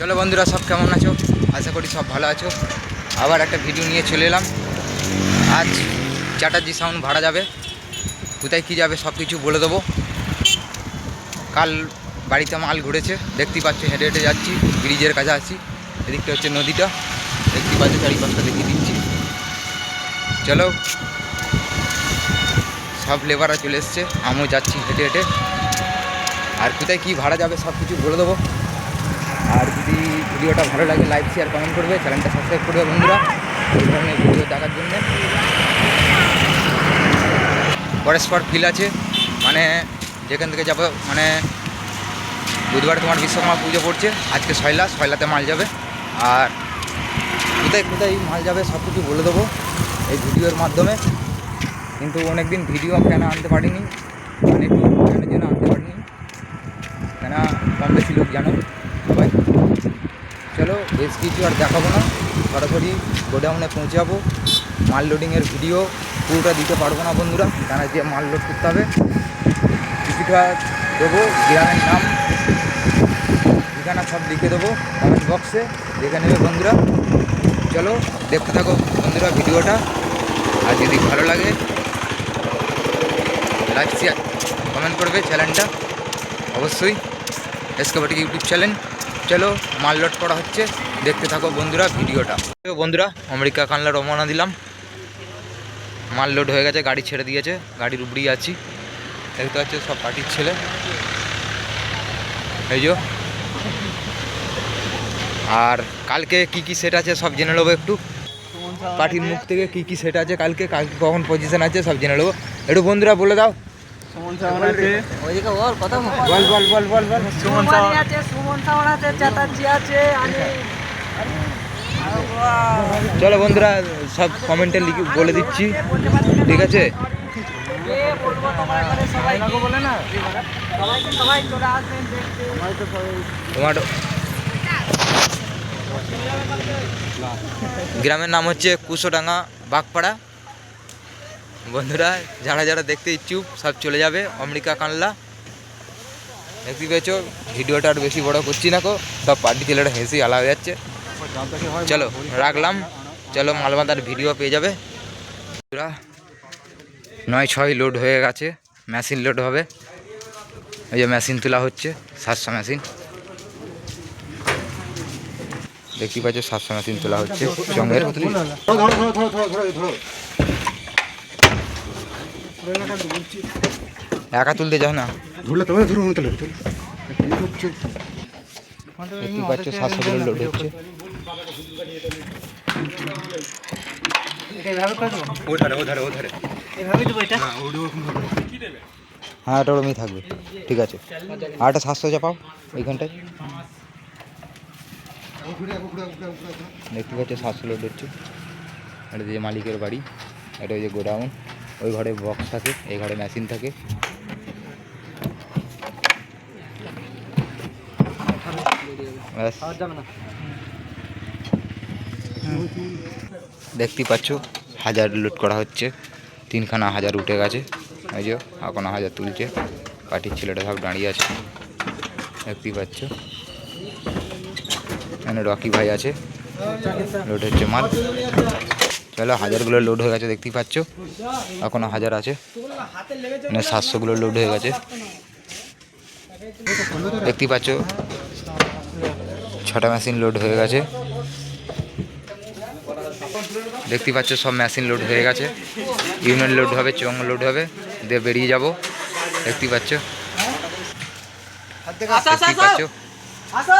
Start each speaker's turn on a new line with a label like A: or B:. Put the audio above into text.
A: চলো বন্ধুরা, সব কেমন আছো? আশা করি সব ভালো আছো। আবার একটা ভিডিও নিয়ে চলে এলাম। আজ চ্যাটার্জি সাউন্ড ভাড়া যাবে। কোথায় কী যাবে সব কিছু বলে দেবো। কাল বাড়িতে মাল ঘুরেছে। দেখতে পাচ্ছ, হেঁটে হেঁটে যাচ্ছি। ব্রিজের কাছে আছি এদিকটা হচ্ছে নদীটা। দেখতেই পাচ্ছ, চারিপাশটা দেখিয়ে দিচ্ছি। চলো। সব লেবাররা চলে এসছে। আমিও যাচ্ছি হেঁটে হেঁটে। আর কোথায় কী ভাড়া যাবে সব কিছু বলে দেবো। আর যদি ভিডিওটা ভালো লাগে লাইক শেয়ার কমেন্ট করবে চ্যানেলটা সাবস্ক্রাইব করবে বন্ধুরা। এই ধরনের ভিডিও দেখার জন্য। পরস্পর ফিল আছে। মানে যেখান থেকে যাব মানে বুধবার তোমার বিশ্বকর্মা পুজো পড়ছে। আজকে শয়লা শয়লাতে মাল যাবে। আর কোথায় কোথায় মাল যাবে সব কিছু বলে দেবো এই ভিডিওর মাধ্যমে। কিন্তু অনেক দিন ভিডিও কেন আনতে পারিনি? মানে একটু জন্য আনতে পারিনি? কেন কম বেশি লোক জানো? বেশ কিছু আর দেখাবো না। সরাসরি গোডাউনে পৌঁছাবো। মাল লোডিংয়ের ভিডিও পুরোটা দিতে পারব না বন্ধুরা। কেন যে মাল লোড করতে হবে, কিছুটা দেবো, গ্রামের নাম, ঠিকানা সব লিখে দেবো কমেন্ট বক্সে দেখে নেবে বন্ধুরা। চলো, দেখতে থাকো বন্ধুরা ভিডিওটা। আর যদি ভালো লাগে লাইক শেয়ার কমেন্ট করবে চ্যানেলটা অবশ্যই এসকেবাটি ইউটিউব চ্যানেল চলো মাল লোড করা হচ্ছে। দেখতে থাকো বন্ধুরা ভিডিওটা। বন্ধুরা আমেরিকা কানলা রমানা দিলাম। মাল লোড হয়ে গেছে, গাড়ি ছেড়ে দিয়েছে, গাড়ির উপরেই আছি। দেখতে পাচ্ছ সব পার্টির ছেলে। এই যে। আর কালকে কি কি সেট আছে সব জেনে নেব একটু। পার্টির মুখ থেকে কি কি সেট আছে, কালকে কালকে কখন পজিশন আছে সব জেনে নেব। একটু বন্ধুরা বলে দাও।
B: সুমন সাউন্ড আছে।
C: ওইদিকে ওর কথা
A: বল বল বল বল বল।
B: সুমন সাউন্ড
C: আছে সুমন সাউন্ড আছে চ্যাটার্জি আছে আমি
A: চলো বন্ধুরা সব কমেন্টে লিখে বলে দিচ্ছি। ঠিক আছে?
C: তোমার
A: গ্রামের নাম হচ্ছে কুশোডাঙ্গা বাগপাড়া। বন্ধুরা যারা যারা দেখতে ইচ্ছুক সব চলে যাবে অমরিকা কানলা। দেখতে পেয়েছ ভিডিওটা আর বেশি বড় করছি না কো সব পার্টি ছেলেরা হেসে আলা হয়ে যাচ্ছে। চলো রাখলাম। চলো মালবাদার ভিডিও পেয়ে যাবে। বন্ধুরা, নয় ছয় লোড হয়ে গেছে মেশিন লোড হবে। এই যে মেশিন তোলা হচ্ছে সাতশো মেশিন। দেখতে পাচ্ছ সাতশো মেশিন তোলা হচ্ছে একা তুলতে যাও না।
B: ধরলে তবে ধরুন তাহলে
A: দেখতে পাচ্ছ সাতশো কিলো লোড হচ্ছে। হ্যাঁ এটা ওরমই থাকবে। ঠিক আছে। আর একটা সাতশো চাপাও ওইখানটায় দেখতে পাচ্ছ সাতশো লোড হচ্ছে। এটা যে মালিকের বাড়ি এটা ওই যে গোডাউন। ওই ঘরে বক্স থাকে, এই ঘরে মেশিন থাকে। দেখতে পাচ্ছ, হাজার লুট করা হচ্ছে। তিনখানা হাজার উঠে গেছে। এই যে, এখনও হাজার তুলছে। পার্টির ছেলেটা সব দাঁড়িয়ে আছে। দেখতেই পাচ্ছ। এখানে রকি ভাই আছে। লোড হচ্ছে মাল। চলো হাজারগুলো লোড হয়ে গেছে দেখতেই পাচ্ছ। এখনও হাজার আছে। মানে সাতশোগুলো লোড হয়ে গেছে। দেখতেই পাচ্ছ ছটা মেশিন লোড হয়ে গেছে। দেখতে পাচ্ছ সব মেশিন লোড হয়ে গেছে। ইউনিয়ন লোড হবে চং লোড হবে দিয়ে বেরিয়ে যাব। দেখতে পাচ্ছ। দেখতেই পাচ্ছ।
C: আসো।